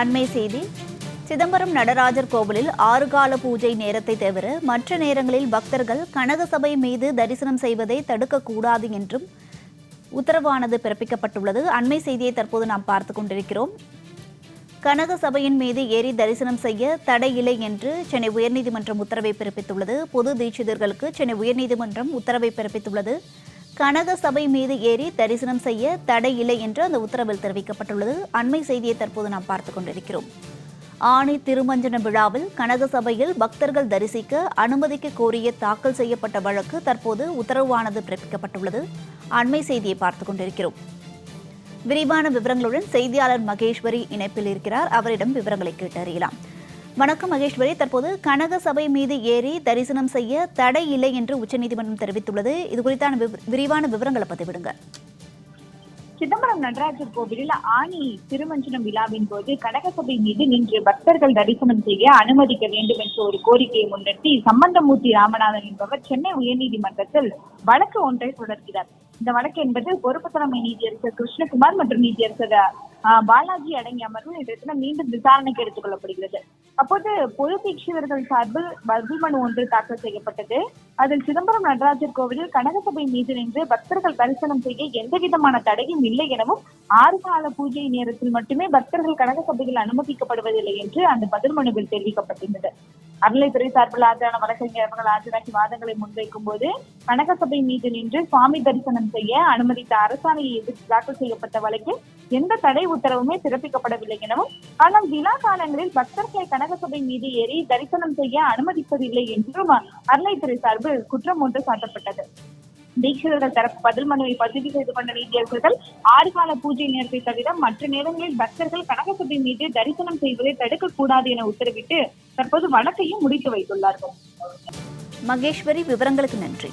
அண்மை செய்தி. சிதம்பரம் நடராஜர் கோவிலில் ஆறு கால பூஜை நேரத்தை தவிர மற்ற நேரங்களில் பக்தர்கள் கனக சபை மீது தரிசனம் செய்வதை தடுக்கக்கூடாது என்றும் உத்தரவானது பிறப்பிக்கப்பட்டுள்ளது. அண்மை செய்தியை தற்போது நாம் பார்த்து கொண்டிருக்கிறோம். கனக சபையின் மீது ஏறி தரிசனம் செய்ய தடை இல்லை என்று சென்னை உயர்நீதிமன்றம் உத்தரவை பிறப்பித்துள்ளது. பொது தீட்சிதர்களுக்கு சென்னை உயர்நீதிமன்றம் உத்தரவை பிறப்பித்துள்ளது. கனக சபை மீது ஏறி தரிசனம் செய்ய தடை இல்லை என்று அந்த உத்தரவில் தெரிவிக்கப்பட்டுள்ளது. அண்மை செய்தியை தற்போது நாம் பார்த்து கொண்டிருக்கிறோம். ஆணி திருமஞ்சன விழாவில் கனக சபையில் பக்தர்கள் தரிசிக்க அனுமதிக்க கோரிய தாக்கல் செய்யப்பட்ட வழக்கு தற்போது உத்தரவானது பிறப்பிக்கப்பட்டுள்ளது. அண்மை செய்தியை பார்த்து கொண்டிருக்கிறோம். விரிவான விவரங்களுடன் செய்தியாளர் மகேஸ்வரி இணைப்பில் இருக்கிறார். அவரிடம் விவரங்களை கேட்டறியலாம். வணக்கம் மகேஸ்வரி. தற்போது கனக சபை மீது ஏறி தரிசனம் செய்ய தடை இல்லை என்று உச்சநீதிமன்றம் தெரிவித்துள்ளது. இது குறித்தான விவ- விரிவான விவரங்களை பதிவிடுங்க சிதம்பரம் நடராஜர் கோவிலில் ஆணி திருமஞ்சனம் விழாவின் போது கனகசபை மீது நின்று பக்தர்கள் தரிசனம் செய்ய அனுமதிக்க வேண்டும் என்ற ஒரு கோரிக்கையை முன்னிறுத்தி சம்பந்தமூர்த்தி ராமநாதன் என்பவர் சென்னை உயர்நீதிமன்றத்தில் வழக்கு ஒன்றை தொடர்கிறார். இந்த வழக்கு என்பது பொறுப்பு தலைமை நீதியரசர் கிருஷ்ணகுமார் மற்றும் நீதியரசர் ஆஹ், பாலாஜி அடங்கிய அமர்வு இந்த தினம் மீண்டும் விசாரணைக்கு எடுத்துக் கொள்ளப்படுகிறது. அப்போது பொது சார்பில் பதில் மனு ஒன்று தாக்கல் செய்யப்பட்டது. அதில் சிதம்பரம் நடராஜர் கோவிலில் கனகசபை மீது நின்று பக்தர்கள் தரிசனம் செய்ய எந்த விதமான தடையும் இல்லை எனவும் ஆறு கால பூஜை நேரத்தில் மட்டுமே பக்தர்கள் கனகசபையில் அனுமதிக்கப்படுவதில்லை என்று அந்த பதில் மனுவில் தெரிவிக்கப்பட்டிருந்தது. அறநிலைத்துறை சார்பில் ஆஜரான வழக்கறிஞர் அவர்கள் ஆஜராகி வாதங்களை முன்வைக்கும் போது கனகசபை மீது நின்று சுவாமி தரிசனம் செய்ய அனுமதித்த அரசாணையை எதிர்த்து தாக்கல் செய்யப்பட்ட வழக்கில் எந்த தடை உத்தரவுமே பிறப்பிக்கப்படவில்லை எனவும் ஆனால் விழா காலங்களில் பக்தர்களை கனகசபை மீது ஏறி தரிசனம் செய்ய அனுமதிப்பதில்லை என்றும் அறநிலைத்துறை சார்பில் குற்றம் ஒன்று சாட்டப்பட்டது. தீட்சிதர்கள் தரப்பு பதில் மனுவை பதிவு செய்து கொண்ட நீதியரசர்கள் ஆறு கால பூஜை நேரத்தை தவிர மற்ற நேரங்களில் பக்தர்கள் கனகசபை மீது தரிசனம் செய்வதை தடுக்கக்கூடாது என உத்தரவிட்டு தற்போது வழக்கையும் முடித்து வைத்துள்ளார்கள். மகேஸ்வரி விவரங்களுக்கு நன்றி.